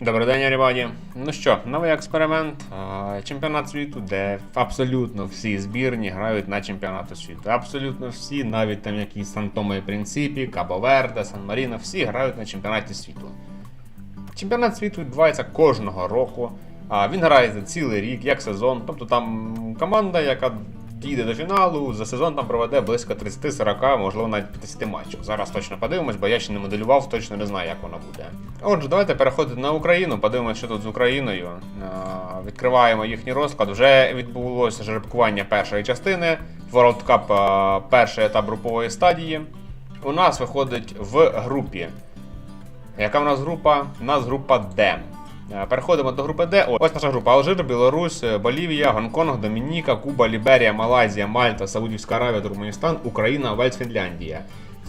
Добрий день, everybody. Ну що, новий експеримент. Чемпіонат світу, де абсолютно всі збірні грають на чемпіонату світу. Абсолютно всі, навіть там якісь Сантоми Принципі, Кабо Верде, Сан Маріно, всі грають на чемпіонаті світу. Чемпіонат світу відбувається кожного року. Він грає за цілий рік, як сезон. Тобто там команда, яка дійде до фіналу, за сезон там проведе близько 30-40, можливо, навіть 50 матчів. Зараз точно подивимось, бо я ще не моделював, точно не знаю, як воно буде. Отже, давайте переходити на Україну, подивимося, що тут з Україною. Відкриваємо їхній розклад. Вже відбулося жеребкування першої частини. World Cup перший етап групової стадії. У нас виходить в групі. Яка в нас група? У нас група Д. Е, Переходимо до групи Д. Ось наша група: Алжир, Білорусь, е, Болівія, Гонконг, Домініка, Куба, Ліберія, Малайзія, Мальта, Саудівська Аравія, Туркменістан, Україна, Вельс, Фінляндія.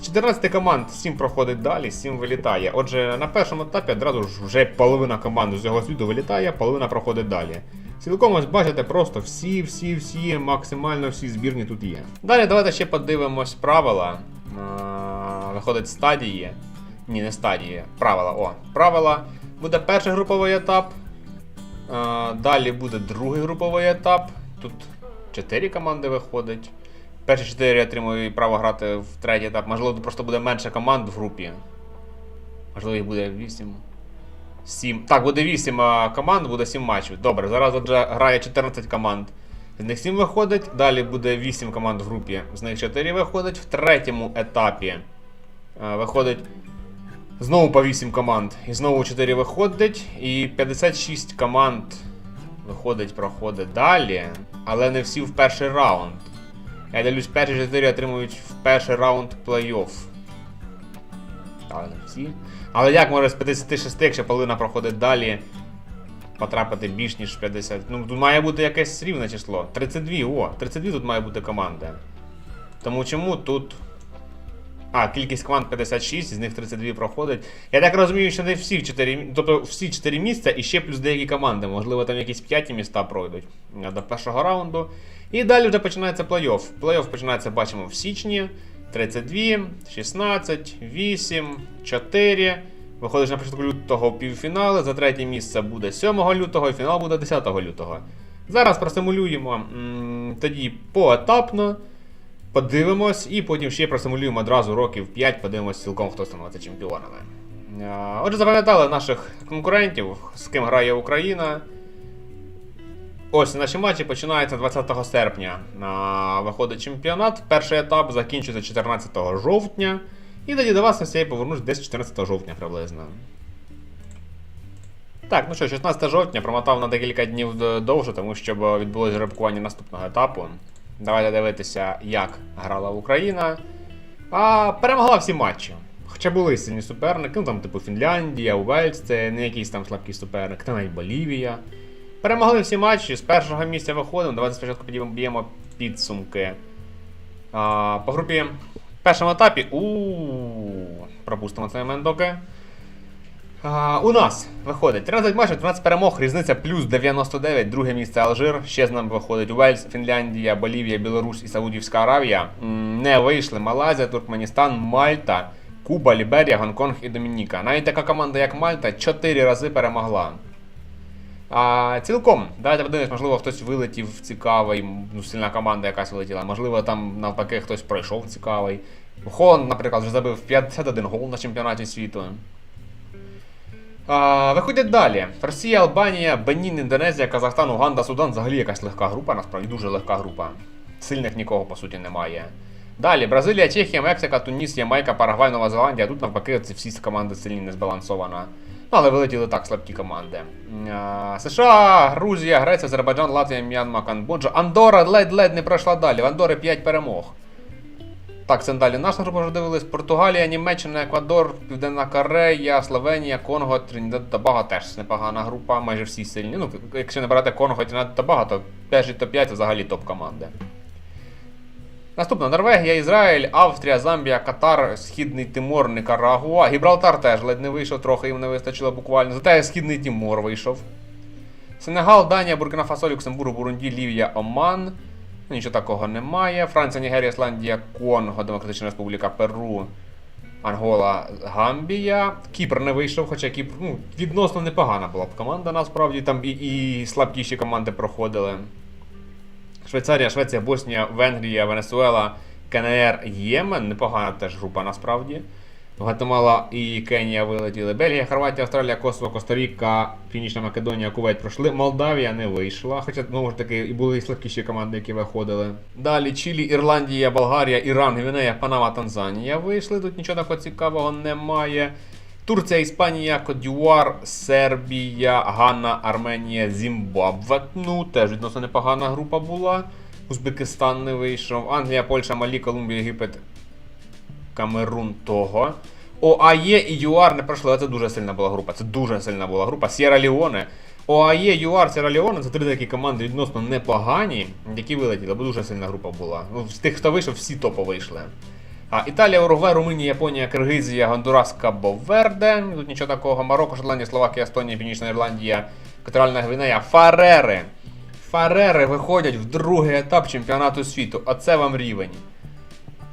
З 14 команд 7 проходить далі, 7 вилітає. Отже, на першому етапі одразу ж вже половина команд з цього світу вилітає, половина проходить далі. Цілком ось бачите, просто всі, всі, всі, максимально всі збірні тут є. Далі давайте ще подивимось правила. Е, Виходить стадії. Ні, не стадії. Правила. О, правила. Буде перший груповий етап. Далі буде другий груповий етап. Тут 4 команди виходить. Перші 4 отримують право грати в третій етап. Можливо, просто буде менше команд в групі. Можливо, їх буде 8. 7. Так, буде 8 команд, буде 7 матчів. Добре, зараз отже грає 14 команд. З них 7 виходить, далі буде 8 команд в групі. З них 4 виходить. В третьому етапі виходить Знову по 8 команд. І знову 4 виходить. І 56 команд виходить, проходить далі. Але не всі в перший раунд. Я дивлюсь, перші 4 отримують в перший раунд плей-офф. Але не всі. Але як може з 56, якщо половина проходить далі, потрапити більш ніж 50? Ну, тут має бути якесь рівне число. 32, о, 32 тут має бути команда. Тому чому тут а, кількість команд 56, з них 32 проходить. Я так розумію, що не всі 4, тобто всі 4 місця і ще плюс деякі команди. Можливо, там якісь 5 міста пройдуть е, до першого раунду. І далі вже починається плей-офф. Плей-офф починається, бачимо, в січні. 32, 16, 8, 4. Виходиш на початку лютого півфінали. За третє місце буде 7 лютого і фінал буде 10 лютого. Зараз просимулюємо м, тоді поетапно. Подивимось, і потім ще просимулюємо одразу років 5, подивимось цілком, хто становиться чемпіонами. Отже, запам'ятали наших конкурентів, з ким грає Україна. Ось наші матчі починаються 20 серпня. Виходить чемпіонат. Перший етап закінчується 14 жовтня. І тоді до вас я повернусь десь 14 жовтня приблизно. Так, ну що, 16 жовтня промотав на декілька днів довше, тому що б відбулось жеребкування наступного етапу. Давайте дивитися, як грала Україна. А перемогла всі матчі. Хоча були сильні суперники, ну там, типу Фінляндія, Уельс, це не якийсь там слабкий суперник, та навіть Болівія. Перемогли всі матчі, з першого місця виходимо. Давайте спочатку підіймо- б'ємо підсумки. А, по групі в першому етапі. у пропустимо цей момент доки. А, у нас виходить 13 матчів, 13 перемог, різниця плюс 99, друге місце Алжир. Ще з нами виходить Уельс, Фінляндія, Болівія, Білорусь і Саудівська Аравія. Не вийшли Малайзія, Туркменістан, Мальта, Куба, Ліберія, Гонконг і Домініка. Навіть така команда, як Мальта, 4 рази перемогла. А, цілком, давайте подивимось, можливо, хтось вилетів цікавий, ну, сильна команда якась вилетіла. Можливо, там навпаки хтось пройшов цікавий. Холланд, наприклад, вже забив 51 гол на чемпіонаті світу. Виходять далі. Росія, Албанія, Бенін, Індонезія, Казахстан, Уганда, Судан. Взагалі якась легка група, насправді дуже легка група. Сильних нікого по суті немає. Далі Бразилія, Чехія, Мексика, Туніс, Ямайка, Парагвай, Нова Зеландія. Тут навпаки ці всі команди сильні не збалансовано. Ну, але вилетіли так слабкі команди. США, Грузія, Греція, Азербайджан, Латвія, М'янма, Камбоджа. Андора ледь-ледь не пройшла далі. В Андори 5 перемог. Так, це далі наша група вже дивились. Португалія, Німеччина, Еквадор, Південна Корея, Словенія, Конго, Тринідад та Баго теж непогана група, майже всі сильні. Ну, якщо не брати Конго Тринідад та Баго, то перші топ-5 це взагалі топ-команди. Наступна Норвегія, Ізраїль, Австрія, Замбія, Катар, Східний Тимор, Никарагуа. Гібралтар теж ледь не вийшов, трохи їм не вистачило буквально. Зате Східний Тимор вийшов. Сенегал, Данія, Буркіна Фасо, Люксембург, Бурунді, Лівія, Оман. Нічого такого немає. Франція, Нігерія, Ісландія, Конго, Демократична Республіка, Перу. Ангола, Гамбія. Кіпр не вийшов, хоча Кіпр ну, відносно непогана була б команда, насправді там і, і слабкіші команди проходили. Швейцарія, Швеція, Боснія, Венгрія, Венесуела, КНР, Ємен. Непогана теж група насправді. Гватемала і Кенія вилетіли. Бельгія, Хорватія, Австралія, Косово, Коста-Ріка, Північна Македонія, Кувейт пройшли. Молдавія не вийшла. Хоча, знову ж таки, і були слабкіші команди, які виходили. Далі Чилі, Ірландія, Болгарія, Іран, Гвінея, Панама, Танзанія вийшли. Тут нічого такого цікавого немає. Турція, Іспанія, Кодюар, Сербія, Ганна, Арменія, Зімбабве. Ну, теж відносно непогана група була. Узбекистан не вийшов. Англія, Польща, Малі, Колумбія, Єгипет, Камерун того. ОАЄ і ЮАР не пройшли, але це дуже сильна була група. Це дуже сильна була група. Сєра Ліоне. ОАЄ, ЮАР, Сєра Ліоне це три такі команди відносно непогані, які вилетіли, бо дуже сильна група була. Ну, з тих, хто вийшов, всі топи вийшли. А, Італія, Уругвай, Румунія, Японія, Киргизія, Гондурас, Кабо-Верде. Тут нічого такого. Марокко, Шотландія, Словакія, Естонія, Північна Ірландія, Катаральна Гвінея, Фарери. Фарери виходять в другий етап чемпіонату світу. Оце вам рівень.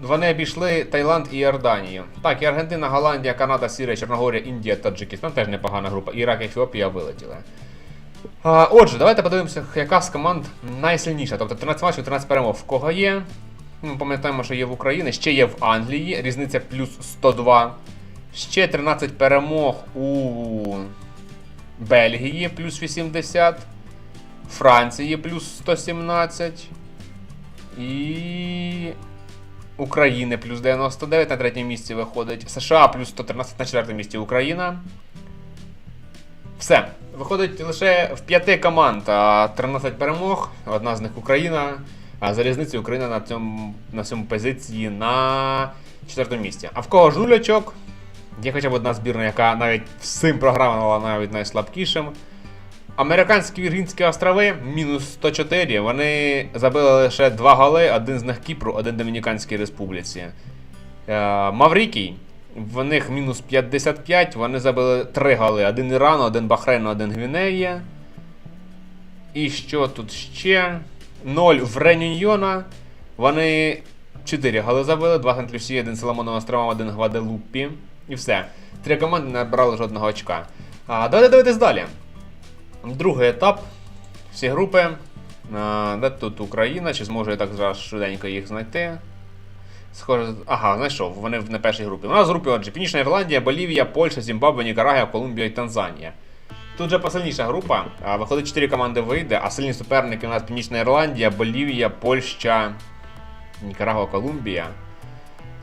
Вони обійшли Таїланд і Йорданію. Так, і Аргентина, Голландія, Канада, Сірія, Чорногорія, Індія, Таджикистан теж непогана група. Ірак, Ефіопія вилетіли. А, отже, давайте подивимося, яка з команд найсильніша. Тобто 13 матчів, 13 перемог. В кого є? Ми пам'ятаємо, що є в Україні, ще є в Англії, різниця плюс 102. Ще 13 перемог у Бельгії, плюс 80. Франції плюс 117. І. України плюс 99 на третьому місці виходить. США плюс 113 на четвертому місці Україна. Все. Виходить лише в п'яти команд а 13 перемог. Одна з них Україна. А за різницею Україна на цьому, на цьому позиції на четвертому місці. А в кого ж нулячок? Є хоча б одна збірна, яка навіть всім програмувала навіть найслабкішим. Американські Віргінські острови мінус 104. Вони забили лише два голи, один з них Кіпру, один Домініканській Республіці. Е, Маврикій. В них мінус 55, вони забили три голи. Один Іран, один Бахрейн, один Гвінея. І що тут ще? 0 в Ренюйона. Вони 4 голи забили, 2 Сент-Люсі, один Соломонова острова, один Гваделуппі. І все. Три команди не набрали жодного очка. А, давайте дивитись далі. Другий етап. Всі групи. Де тут Україна? Чи зможу я так зараз швиденько їх знайти? Схоже, ага, знайшов. Вони на першій групі. У нас групі, отже, Північна Ірландія, Болівія, Польща, Зімбабве, Нікарагія, Колумбія і Танзанія. Тут вже посильніша група. Виходить, 4 команди вийде, а сильні суперники у нас Північна Ірландія, Болівія, Польща, Нікарагуа, Колумбія.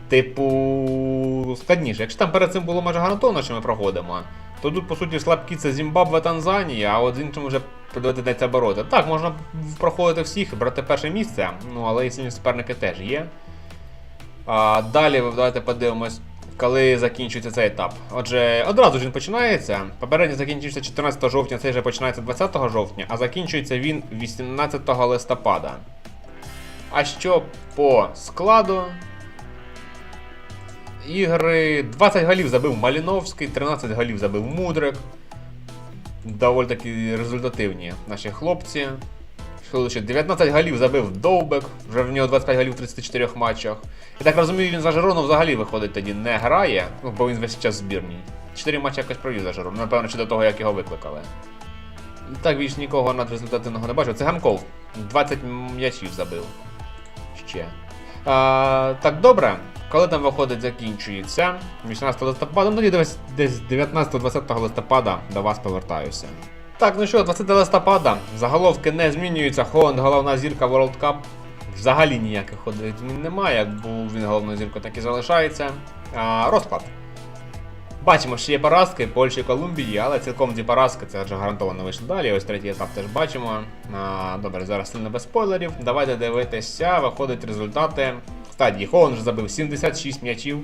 Типу, складніше. Якщо там перед цим було майже гарантовано, що ми проходимо, то тут, по суті, слабкі це Зімбабве, Танзанія, а от з іншим вже доведеться бороти. Так, можна проходити всіх, брати перше місце, ну але і сильні суперники теж є. А, далі давайте подивимось, коли закінчується цей етап. Отже, одразу ж він починається. Попередньо закінчився 14 жовтня, цей вже починається 20 жовтня, а закінчується він 18 листопада. А що по складу? Ігри 20 голів забив Маліновський, 13 голів забив Мудрик. Доволі таки результативні наші хлопці. Що 19 голів забив Довбек, вже в нього 25 голів в 34 матчах. Я так розумію, він за Жирону взагалі виходить тоді не грає, ну, бо він весь час збірній. 4 матчі якось провів за Жирону, напевно, ще до того, як його викликали. Так більш нікого надрезультативного не бачив. Це Гамков. 20 м'ячів забив. Ще. А, так, добре. Коли там виходить, закінчується 18 листопада, ну тоді десь, десь 19-20 листопада до вас повертаюся. Так, ну що, 20 листопада. Заголовки не змінюються. Холланд головна зірка World Cup. Взагалі ніяких ходить немає. Як був він головною зіркою, так і залишається. А, розклад. Бачимо, що є поразки Польщі, Колумбії, але цілком ці поразки це вже гарантовано вийшло далі. Ось третій етап теж бачимо. А, добре, зараз сильно без спойлерів. Давайте дивитися, виходять результати. Стадії Холланд вже забив 76 м'ячів.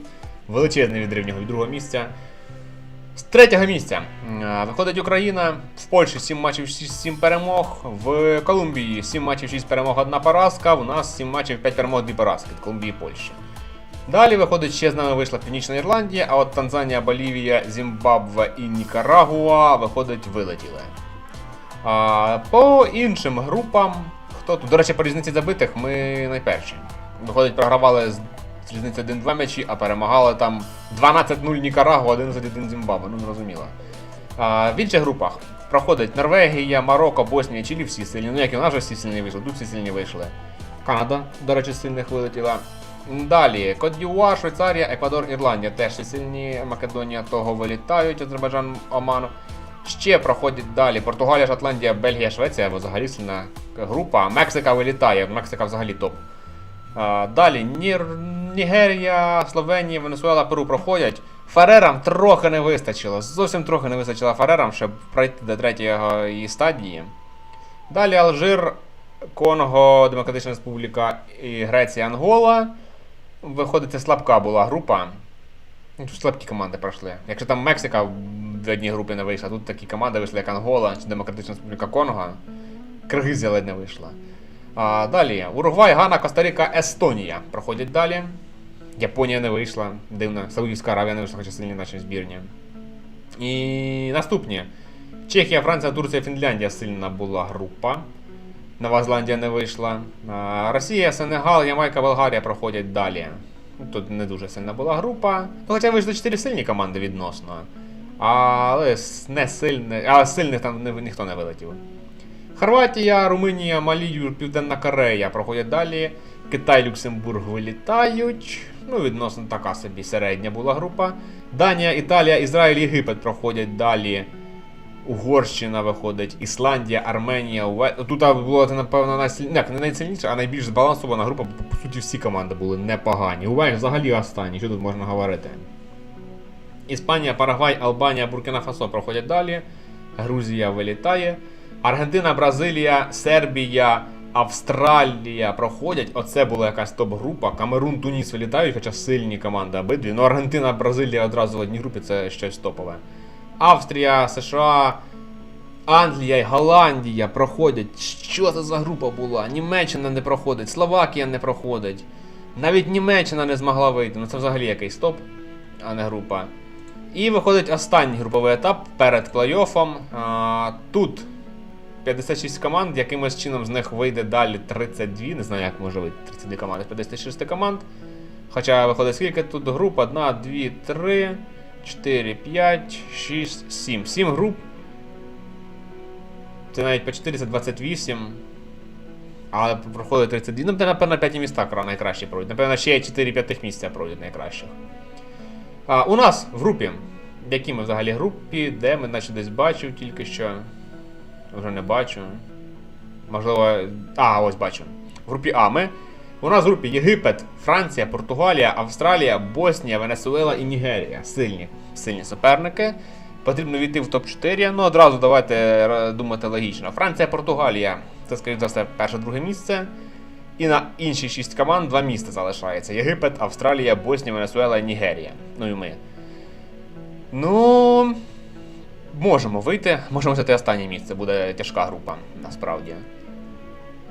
Величезний відрив нього від другого місця. З третього місця виходить Україна. В Польщі 7 матчів 7 перемог. В Колумбії 7 матчів 6 перемог, 1 поразка. У нас 7 матчів 5 перемог, 2 поразки від Колумбії і Польщі. Далі виходить, ще з нами вийшла Північна Ірландія, а от Танзанія, Болівія, Зімбабве і Нікарагуа виходить вилетіли. А, по іншим групам, хто тут, до речі, по різниці забитих, ми найперші. Виходить, програвали з різницею 1-2 м'ячі, а перемагали там 12-0 Нікарагу, 11-1 Зімбабве, ну зрозуміло. А, в інших групах проходить Норвегія, Марокко, Боснія, Чилі всі сильні. Ну як і у нас вже всі сильні вийшли, тут всі сильні вийшли. Канада, до речі, сильних вилетіла. Далі, Кот-Д'Юар, Швейцарія, Еквадор, Ірландія теж сильні. Македонія того вилітають, Азербайджан, Оман. Ще проходять далі Португалія, Шотландія, Бельгія, Швеція, бо взагалі сильна група. Мексика вилітає, Мексика взагалі топ. Далі Нір... Нігерія, Словенія, Венесуела, Перу проходять. Фарерам трохи не вистачило. Зовсім трохи не вистачило Фарерам, щоб пройти до третьої стадії. Далі Алжир, Конго, Демократична Республіка і Греція, Ангола. Виходить, це слабка була група. Ну, Тут слабкі команди пройшли. Якщо там Мексика в одній групі не вийшла, тут такі команди вийшли, як Ангола чи Демократична Республіка Конго. Киргизія ледь не вийшла. А, далі. Уругвай, Гана, Коста-Ріка, Естонія проходять далі. Японія не вийшла. Дивно. Саудівська Аравія не вийшла, хоча сильні наші збірні. І наступні. Чехія, Франція, Турція, Фінляндія сильна була група. Нова Зеландія не вийшла. Росія, Сенегал, Ямайка, Болгарія проходять далі. Тут не дуже сильна була група. Ну, хоча вийшли 4 сильні команди відносно. Але не сильні, а сильних там ні- ніхто не вилетів. Хорватія, Румунія, Малі, Південна Корея проходять далі. Китай, Люксембург вилітають. Ну, відносно така собі середня була група. Данія, Італія, Ізраїль, Єгипет проходять далі. Угорщина виходить, Ісландія, Арменія, Уве... Тут було це, напевно, найсиль... не, не найсильніша, а найбільш збалансована група, по суті всі команди були непогані. Увесь взагалі останні, що тут можна говорити. Іспанія, Парагвай, Албанія, Буркіна Фасо проходять далі. Грузія вилітає. Аргентина, Бразилія, Сербія, Австралія проходять. Оце була якась топ-група. Камерун, Туніс вилітають, хоча сильні команди обидві. Ну, Аргентина, Бразилія одразу в одній групі це щось топове. Австрія, США, Англія і Голландія проходять. Що це за група була? Німеччина не проходить, Словакія не проходить. Навіть Німеччина не змогла вийти. Ну це взагалі якийсь топ, а не група. І виходить останній груповий етап перед плей-оффом. Тут 56 команд, якимось чином з них вийде далі 32. Не знаю, як може вийти 32 команди 56 команд. Хоча виходить скільки тут груп? 1, 2, 3, 4, 5, 6, 7. 7 груп. Це навіть по 4 це 28. Але проходить 32. Ну, напевно, 5 міста найкраще пройдуть. Напевно, ще 4-5 місця пройдуть найкращих. А, у нас в групі. В якій ми взагалі групі, де ми наче десь бачив тільки що. Вже не бачу. Можливо. А, ось бачу. В групі А ми. У нас в групі Єгипет, Франція, Португалія, Австралія, Боснія, Венесуела і Нігерія. Сильні, сильні суперники. Потрібно війти в топ-4. Ну, одразу давайте е, думати логічно. Франція, Португалія. Це, скоріш за все, перше-друге місце. І на інші 6 команд два міста залишається: Єгипет, Австралія, Боснія, Венесуела і Нігерія. Ну і ми. Ну. Можемо вийти. Можемо взяти останнє місце. Буде тяжка група, насправді.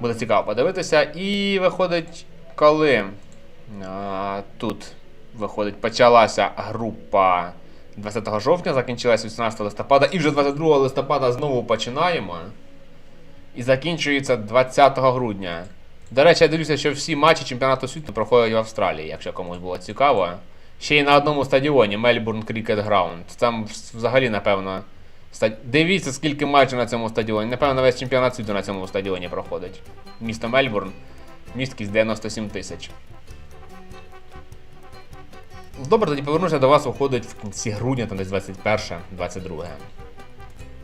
Буде цікаво подивитися. І виходить, коли а, тут виходить, почалася група 20 жовтня, закінчилася 18 листопада, і вже 22 листопада знову починаємо. І закінчується 20 грудня. До речі, я дивлюся, що всі матчі чемпіонату світу проходять в Австралії, якщо комусь було цікаво. Ще й на одному стадіоні Мельбурн Крікет Граунд. Там взагалі, напевно. Ста- Дивіться, скільки матчів на цьому стадіоні. Напевно, весь чемпіонат світу на цьому стадіоні проходить. Місто Мельбурн. Місткість 97 тисяч. Добре, тоді повернуся до вас, виходить в кінці грудня, там десь 21-22.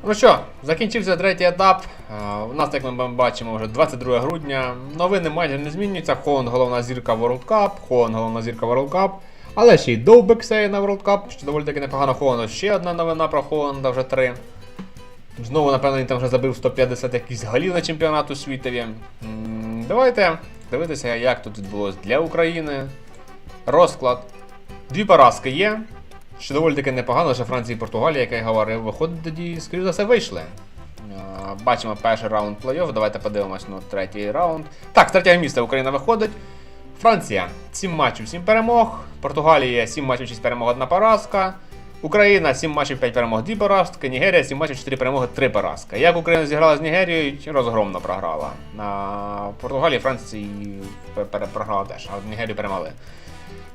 Ну що, закінчився третій етап. Е, У нас, як ми бачимо, вже 22 грудня. Новини майже не змінюються. Холланд головна зірка World Cup, Холланд головна зірка World Cup. Але ще й Довбек сеє на World Cup, що доволі таки непогано Холланда. Ще одна новина про Холланда, вже три. Знову, напевно, він там вже забив 150 якісь голів на чемпіонату світові. Давайте дивитися, як тут відбулось для України. Розклад. Дві поразки є. Що доволі таки непогано, лише Франція і Португалія, як я говорив, виходить тоді, скоріш за все, вийшли. Бачимо перший раунд плей-офф. Давайте подивимось на третій раунд. Так, з третього місця Україна виходить. Франція 7 матчів, 7 перемог. Португалія 7 матчів, 6 перемог, 1 поразка. Україна 7 матчів, 5 перемог, 2 поразки. Нігерія 7 матчів, 4 перемоги, 3 поразки. Як Україна зіграла з Нігерією, розгромно програла. На Португалії Франції програла теж, а Нігерію перемогли.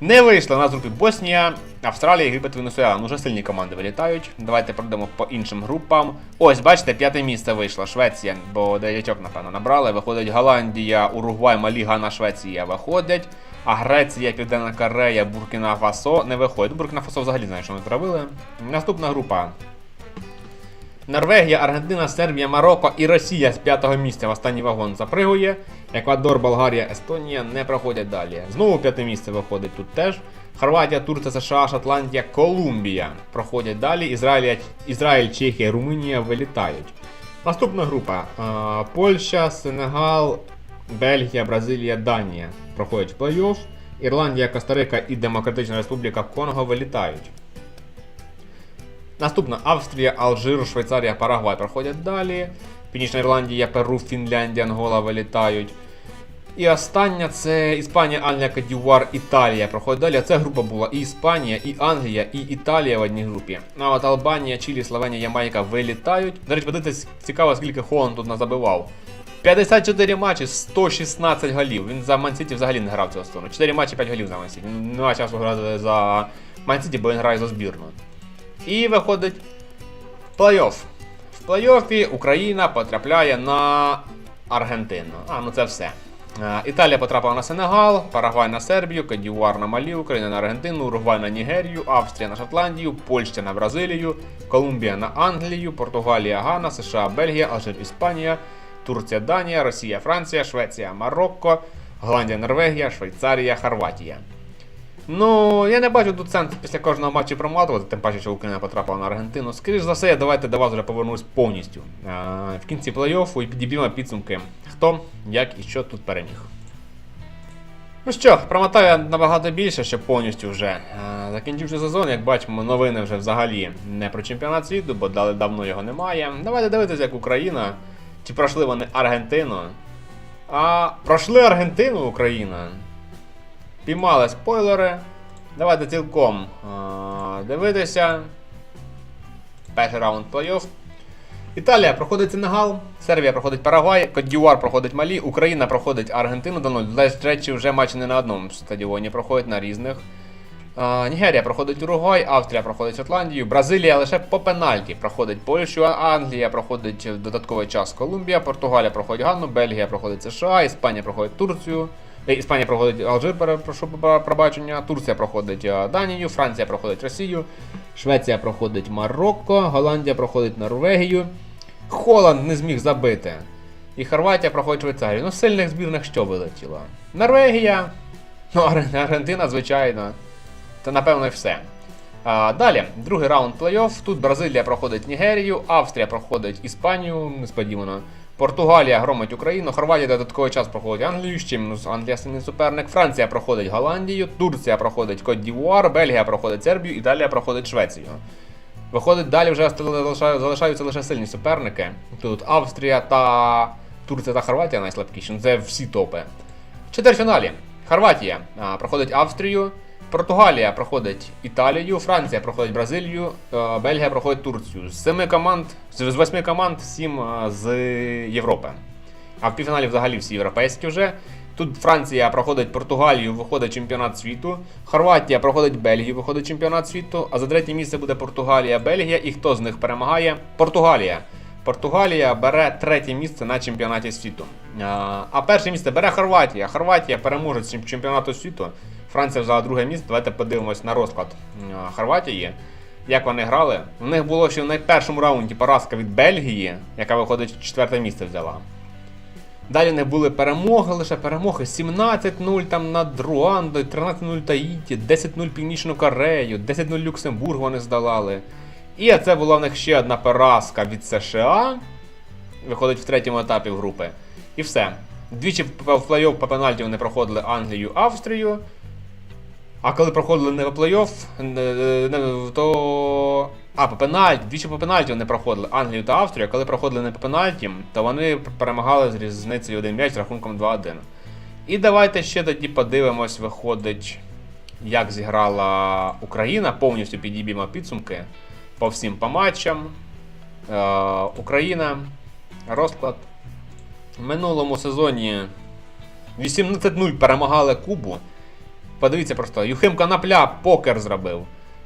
Не вийшла у нас групі Боснія, Австралія, Єгипет, Венесуела. Ну, вже сильні команди вилітають. Давайте пройдемо по іншим групам. Ось, бачите, п'яте місце вийшло. Швеція, бо дев'ятьох, напевно, набрали. Виходить Голландія, Уругвай, Малі, Гана, Швеція виходять. А Греція, Південна Корея, Буркіна Фасо не виходить. Буркіна Фасо взагалі знає, що ми зробили. Наступна група. Норвегія, Аргентина, Сербія, Марокко і Росія з п'ятого місця в останній вагон запригує. Еквадор, Болгарія, Естонія не проходять далі. Знову п'яте місце виходить тут теж. Хорватія, Турція, США, Шотландія, Колумбія проходять далі. Ізраїль, Ізраїль, Чехія, Румунія вилітають. Наступна група: Польща, Сенегал, Бельгія, Бразилія, Данія проходять плей-офф. Ірландія, Коста-Рика і Демократична Республіка Конго вилітають. Наступна Австрія, Алжир, Швейцарія, Парагвай проходять далі. Північна Ірландія, Перу, Фінляндія, Ангола вилітають. І остання це Іспанія, Англія, Кадювар, Італія проходить далі. Це група була і Іспанія, і Англія, і Італія в одній групі. А от Албанія, Чилі, Словенія, Ямайка вилітають. До речі, подивитись, цікаво, скільки Холланд тут назабивав. 54 матчі, 116 голів. Він за Мансіті взагалі не грав цього сторону. 4 матчі, 5 голів за Мансіті. Він не має часу грати за Мансіті, бо він грає за збірну. І виходить плей-офф. В плей-оффі Україна потрапляє на Аргентину. А, ну це все. Е, Італія потрапила на Сенегал, Парагвай на Сербію, Кадівуар на Малі, Україна на Аргентину, Уругвай на Нігерію, Австрія на Шотландію, Польща на Бразилію, Колумбія на Англію, Португалія, Гана, США, Бельгія, Алжир, Іспанія, Турція, Данія, Росія, Франція, Швеція, Марокко, Голландія, Норвегія, Швейцарія, Хорватія. Ну, я не бачу тут сенсу після кожного матчу проматувати, тим паче, що Україна потрапила на Аргентину. Скоріш за все, давайте до вас вже повернусь повністю. А, в кінці плей-оффу і підіб'ємо підсумки, хто, як і що тут переміг. Ну що, промотаю набагато більше, щоб повністю вже е, закінчивши сезон, як бачимо, новини вже взагалі не про чемпіонат світу, бо давно його немає. Давайте дивитися, як Україна. Чи пройшли вони Аргентину? А пройшли Аргентину Україна. Піймали спойлери. Давайте цілком а, дивитися. Перший раунд плей-офф. Італія проходить Сенегал, Сербія проходить Парагвай, Кодюар проходить Малі, Україна проходить Аргентину до 0. До речі, вже матчі не на одному стадіоні проходять на різних. А, Нігерія проходить Уругвай, Австрія проходить Шотландію, Бразилія лише по пенальті проходить Польщу, Англія проходить в додатковий час Колумбія, Португалія проходить Ганну, Бельгія проходить США, Іспанія проходить Турцію. Е, Іспанія проходить Алжир, прошу пробачення, Турція проходить е, Данію, Франція проходить Росію, Швеція проходить Марокко, Голландія проходить Норвегію. Холланд не зміг забити. І Хорватія проходить Швейцарію. Ну, сильних збірних що вилетіло? Норвегія, ну, Аргентина, звичайно. Та напевно все. А, далі, другий раунд плей-офф. Тут Бразилія проходить Нігерію, Австрія проходить Іспанію, несподівано. Португалія громить Україну, Хорватія додатковий час проходить Англію, з чим ну, Англія сильний суперник. Франція проходить Голландію, Турція проходить Кот Дівуар, Бельгія проходить Сербію, Італія проходить Швецію. Виходить, далі вже залишаються лише сильні суперники. Тут Австрія та Турція та Хорватія найслабкіші. Ну, Це всі топи. В четвертьфіналі Хорватія проходить Австрію, Португалія проходить Італію, Франція проходить Бразилію, е, Бельгія проходить Турцію. З семи команд, з восьми команд, сім е, з Європи. А в півфіналі взагалі всі європейські вже. Тут Франція проходить Португалію, виходить чемпіонат світу. Хорватія проходить Бельгію, виходить чемпіонат світу. А за третє місце буде Португалія, Бельгія. І хто з них перемагає? Португалія. Португалія бере третє місце на чемпіонаті світу. А, А перше місце бере Хорватія. Хорватія переможе чемпіонату світу. Франція взяла друге місце. Давайте подивимось на розклад Хорватії. Як вони грали? У них було ще в найпершому раунді поразка від Бельгії, яка виходить четверте місце взяла. Далі не були перемоги, лише перемоги 17-0 там над Руандою, 13-0 Таїті, 10-0 Північну Корею, 10-0 Люксембург вони здолали. І це була в них ще одна поразка від США. Виходить в третьому етапі групи. І все. Двічі в в плей-офф по пенальті вони проходили Англію, Австрію. А коли проходили не по плей-офф, то. А, по пенальті, двічі по пенальті вони проходили Англію та Австрію, а коли проходили не по пенальті, то вони перемагали з різницею 1 м'яч з рахунком 2-1. І давайте ще тоді подивимось, виходить, як зіграла Україна. Повністю підіб'ємо підсумки по всім по матчам. Е, Україна. Розклад. В минулому сезоні 18-0 перемагали Кубу. Подивіться просто, Юхим Конопля покер зробив.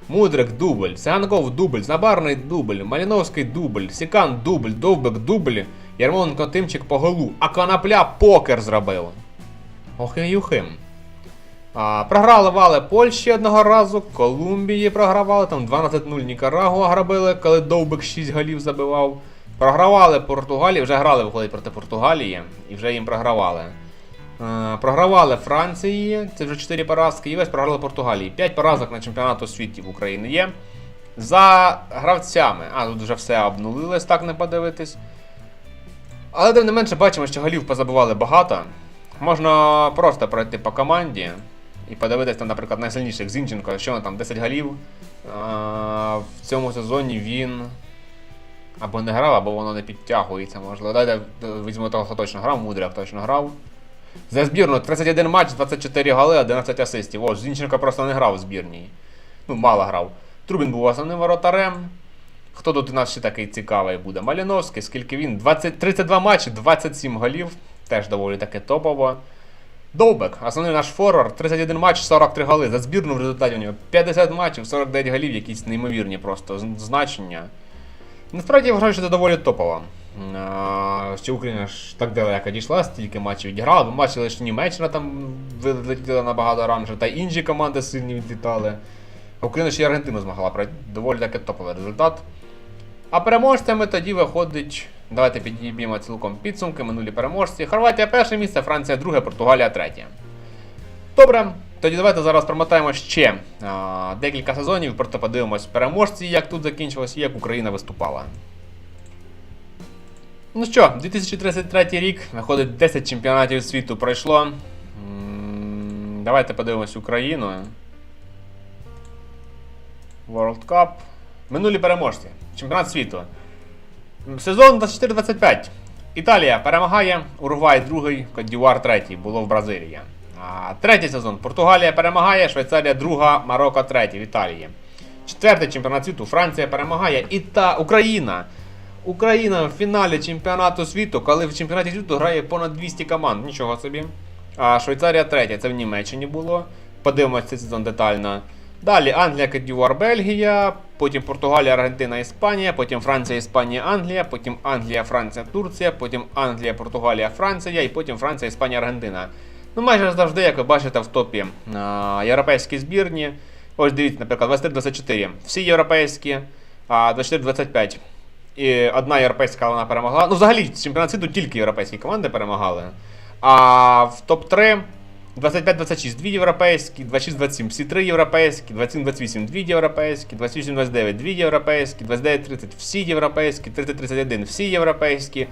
Мудрик дубль, Сиганков дубль, Забарний дубль, Маліновський дубль, Сікан дубль, Довбик дубль, Ярмоленко Тимчик по голу, а Конопля покер зробив. Ох і Юхим. А, програли вали Польщі одного разу, Колумбії програвали, там 12-0 Нікарагуа грабили, коли Довбик 6 голів забивав. Програвали Португалії, вже грали виходить проти Португалії і вже їм програвали. Е, Програвали Франції, це вже 4 поразки, і весь програли Португалії. 5 поразок на чемпіонату в Україні є. За гравцями. А, тут вже все обнулилось, так не подивитись. Але тим не менше бачимо, що голів позабивали багато. Можна просто пройти по команді і подивитись там, наприклад, найсильніших Зінченко, що там 10 голів. А, в цьому сезоні він або не грав, або воно не підтягується, можливо. Дайте візьму того, хто точно грав, Мудряк точно грав. За збірну 31 матч, 24 голи, 11 асистів. О, Зінченко просто не грав у збірній. Ну, мало грав. Трубін був основним воротарем. Хто тут у нас ще такий цікавий буде? Маліновський, скільки він? 20, 32 матчі, 27 голів. Теж доволі таки топово. Довбек, основний наш форвард, 31 матч, 43 голи. За збірну в результаті у нього 50 матчів, 49 голів, якісь неймовірні просто значення. Насправді я вважаю, що це доволі топово. А, Що Україна ж так далеко дійшла, стільки матчів відіграла. Ви бачили, що Німеччина там вилетіла набагато раніше, та інші команди сильні відлітали. Україна ще й Аргентину змогла пройти. Доволі таки топовий результат. А переможцями тоді виходить. Давайте підіб'ємо цілком підсумки. Минулі переможці. Хорватія перше місце, Франція друге, Португалія третє. Добре, тоді давайте зараз промотаємо ще а, декілька сезонів, просто подивимось переможці, як тут закінчилось і як Україна виступала. Ну що, 2033 рік, виходить 10 чемпіонатів світу пройшло. Давайте подивимось Україну. World Cup. Минулі переможці. Чемпіонат світу. Сезон 24-25. Італія перемагає, Уругвай другий, Кодівар третій, було в Бразилії. Третій сезон. Португалія перемагає, Швейцарія друга, Марокко третій в Італії. Четвертий чемпіонат світу. Франція перемагає. Іта... Україна. Україна в фіналі чемпіонату світу, коли в чемпіонаті світу грає понад 200 команд. Нічого собі. А Швейцарія третя, це в Німеччині було. Подивимося цей сезон детально. Далі Англія, Кадювар, Бельгія, потім Португалія, Аргентина, Іспанія, потім Франція, Іспанія, Англія, потім Англія, Франція, Турція, потім Англія, Португалія, Франція і потім Франція, Іспанія, Аргентина. Ну, майже завжди, як ви бачите, в топі а, європейські збірні. Ось дивіться, наприклад, 23-24. Всі європейські, а 24-25. І одна європейська вона перемогла. Ну, взагалі, чемпіонат світу тільки європейські команди перемагали. А в топ-3 25-26 дві європейські, 26-27 всі три європейські, 27-28 дві європейські, 28-29 дві європейські, 29-30 всі європейські, 30-31 всі європейські,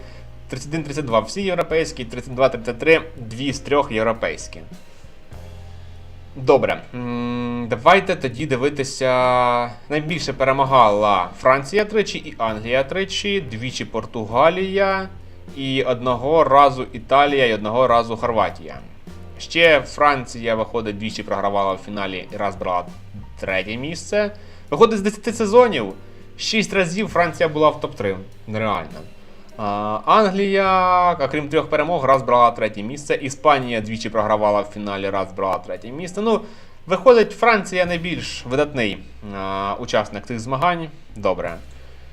31-32 всі європейські, 32-33 дві з трьох європейські. Добре. Давайте тоді дивитися. Найбільше перемагала Франція тричі і Англія тричі, двічі Португалія, і одного разу Італія, і одного разу Хорватія. Ще Франція, виходить, двічі програвала в фіналі і раз брала третє місце. Виходить з 10 сезонів. 6 разів Франція була в топ-3. Нереально. Англія, окрім трьох перемог, раз брала третє місце. Іспанія двічі програвала в фіналі, раз брала третє місце. Ну, виходить, Франція найбільш видатний а, учасник цих змагань. Добре.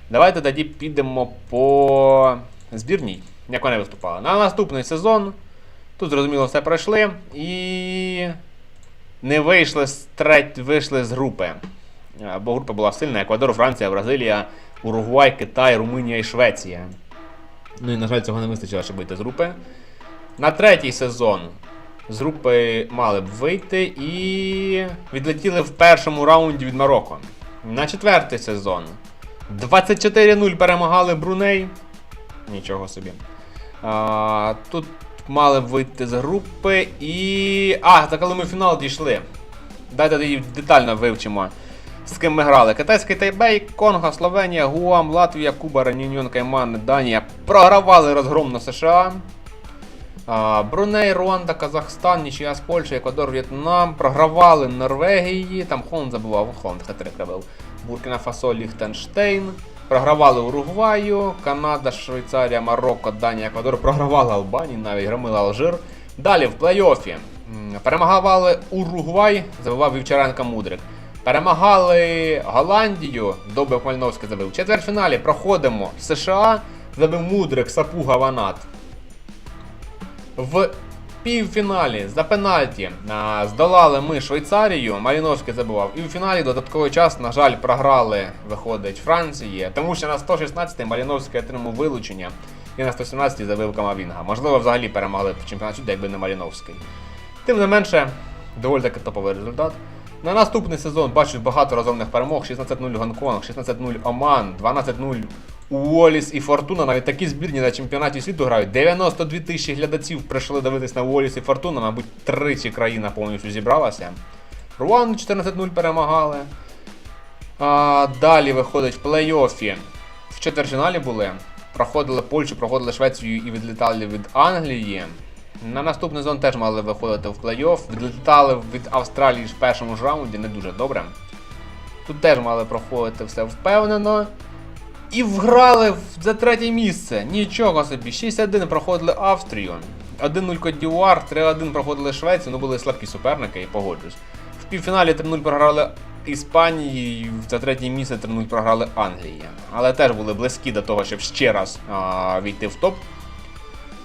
Давайте тоді підемо по збірній, як вони виступали. На наступний сезон. Тут, зрозуміло, все пройшли. І не вийшли з треть, вийшли з групи. Бо група була сильна: Еквадор, Франція, Бразилія, Уругвай, Китай, Румунія і Швеція. Ну і, на жаль, цього не вистачило, щоб вийти з групи. На третій сезон з групи мали б вийти і відлетіли в першому раунді від Марокко. На четвертий сезон 24-0 перемагали Бруней. Нічого собі. А, тут мали б вийти з групи і. А, це коли ми в фінал дійшли. Дайте її детально вивчимо. З ким ми грали? Китайський Тайбей, Конго, Словенія, Гуам, Латвія, Куба, Ранюньон, Кайман, Данія програвали розгромно США. Бруней, Руанда, Казахстан, нічия з Польщі, Еквадор, В'єтнам. Програвали Норвегії. Там Холанд забував, Холанд хитрик робив. Буркіна Фасо, Ліхтенштейн. Програвали Уругваю, Канада, Швейцарія, Марокко, Данія, Еквадор. Програвали Албанії, навіть громили Алжир. Далі в плей-оффі М, Перемагали Уругвай, забивав Вівчаренко Мудрик. Перемагали Голландію, Довбик Мальновський забив. В четвертьфіналі проходимо США, забив Мудрик, Сапуга, Ванат. В півфіналі за пенальті здолали ми Швейцарію, Маліновський забував. І в фіналі додатковий час, на жаль, програли, виходить, Франції, тому що на 116-й Маліновський отримав вилучення і на 117-й забив Камавінга. Можливо, взагалі перемогли в чемпіонаті, якби не Маліновський. Тим не менше, доволі таки топовий результат. На наступний сезон бачу багато розумних перемог: 16-0 Гонконг, 16-0 Оман, 12-0 Уоліс і Фортуна. Навіть такі збірні на чемпіонаті світу грають. 92 тисячі глядачів прийшли дивитись на Уоліс і Фортуна. Мабуть, тричі країна повністю зібралася. Руан 14-0 перемагали. А, далі виходить в плей-оффі. В четвертьфіналі були. Проходили Польщу, проходили Швецію і відлітали від Англії. На наступний сезон теж мали виходити в плей-офф. Відлітали від Австралії в першому ж раунді, не дуже добре. Тут теж мали проходити все впевнено. І вграли за третє місце. Нічого собі. 6-1 проходили Австрію. 1-0 Кодівуар, 3-1 проходили Швецію, ну були слабкі суперники, і погоджусь. В півфіналі 3-0 програли Іспанії, за третє місце 3-0 програли Англії. Але теж були близькі до того, щоб ще раз а, війти в топ.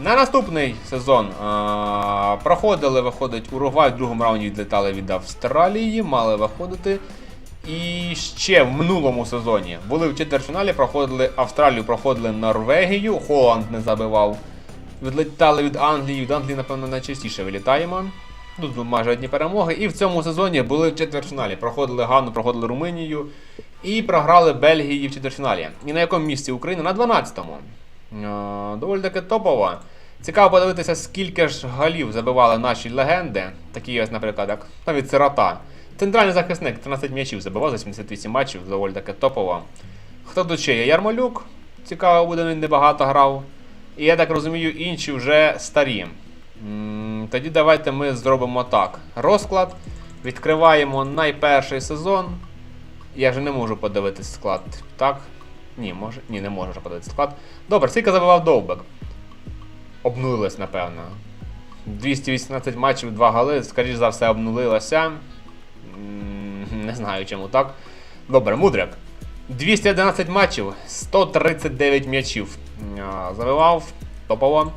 На наступний сезон а, проходили, виходить, Уругвай в другому раунді відлітали від Австралії, мали виходити. І ще в минулому сезоні були в четвертьфіналі, проходили Австралію, проходили Норвегію, Холланд не забивав. Відлітали від Англії, від Англії, напевно, найчастіше вилітаємо. Тут майже одні перемоги. І в цьому сезоні були в четвертьфіналі. Проходили Ганну, проходили Румунію і програли Бельгії в четвертьфіналі. І на якому місці Україна? На 12-му. Е, Доволі таки топово. Цікаво подивитися, скільки ж голів забивали наші легенди. Такі ось, наприклад, як навіть сирота. Центральний захисник 13 м'ячів забивав за 78 матчів, доволі таки топово. Хто тут ще є? Ярмолюк. Цікаво буде, він небагато грав. І я так розумію, інші вже старі. Тоді давайте ми зробимо так. Розклад. Відкриваємо найперший сезон. Я вже не можу подивитись склад. Так? Ні, може. Ні, не можу вже подивитись склад. Добре, скільки забивав Довбек? Обнулилось, напевно. 218 матчів, 2 голи, скоріш за все, обнулилося. Не знаю чому так. Добре, Мудрик. 211 матчів, 139 м'ячів. Забивав топово.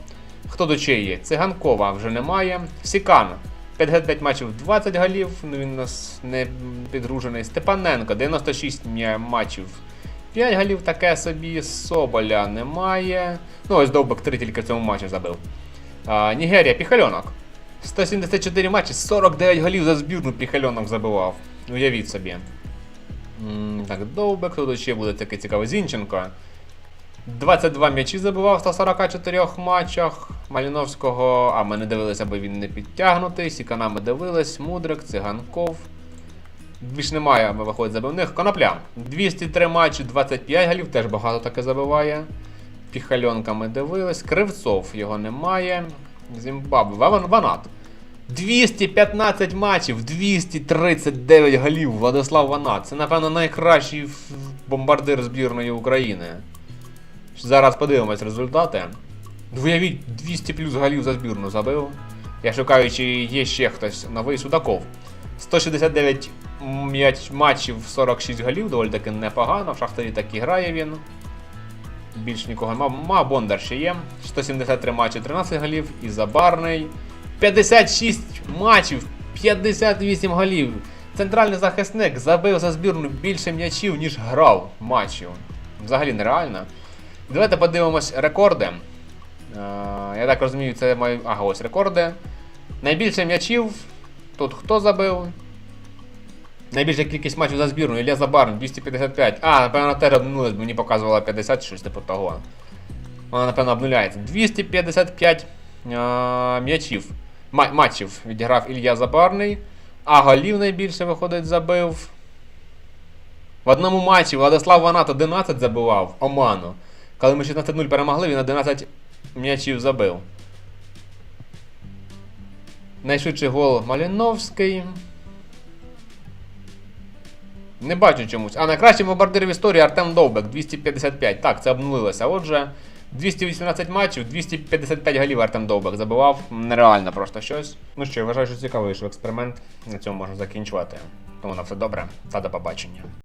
Хто до чиї? Циганкова вже немає. Сікан. 55 матчів, 20 голів. Ну він у нас не підгружений. Степаненко, 96 матчів. 5 голів таке собі. Соболя немає. Ну, ось Довбек 3 тільки в цьому матчі забив. А, Нігерія, Піхальонок. 174 матчі, 49 голів за збірну Піхальонок забивав. Уявіть собі. М, Так, Довбек, тут ще буде такий цікавий Зінченко. 22 м'ячі забивав в 144 матчах. Маліновського, а ми не дивилися, бо він не підтягнутий. Сікана ми дивились, Мудрик, Циганков. Більш немає, виходить забивних. Конопля. 203 матчі, 25 голів, теж багато таке забиває. Піхальонка ми дивились. Кривцов його немає. Зімбабве. Ванат. 215 матчів, 239 голів. Владислав Ванат. Це, напевно, найкращий бомбардир збірної України. Зараз подивимось результати. Уявіть, 200 плюс голів за збірну забив. Я шукаю, чи є ще хтось новий Судаков. 169 м'яч- матчів, 46 голів, доволі таки непогано. В шахтарі так і грає він. Більш нікого нема. Ма Бондар ще є. 173 матчі, 13 голів. І Забарний. 56 матчів, 58 голів. Центральний захисник забив за збірну більше м'ячів, ніж грав матчів. Взагалі нереально. Давайте подивимось рекорди. Е, я так розумію, це мої. Ага, ось рекорди. Найбільше м'ячів. Тут хто забив? Найбільша кількість матчів за збірну. Ілля Забарн 255. А, напевно, теж обнулилась, мені показувала 50 щось типу того. Вона, напевно, обнуляється. 255 е, м'ячів. ма- матчів відіграв Ілля Забарний. А голів найбільше, виходить, забив. В одному матчі Владислав Ванат 11 забивав Оману. Коли ми 16-0 перемогли, він 11 м'ячів забив. Найшвидший гол Маліновський. Не бачу чомусь. А найкращий бомбардир в історії Артем Довбек 255. Так, це обнулилося. Отже, 218 матчів, 255 голів Артем Довбек забивав. Нереально просто щось. Ну що, я вважаю, що цікавий що експеримент. На цьому можна закінчувати. Тому на все добре та до побачення.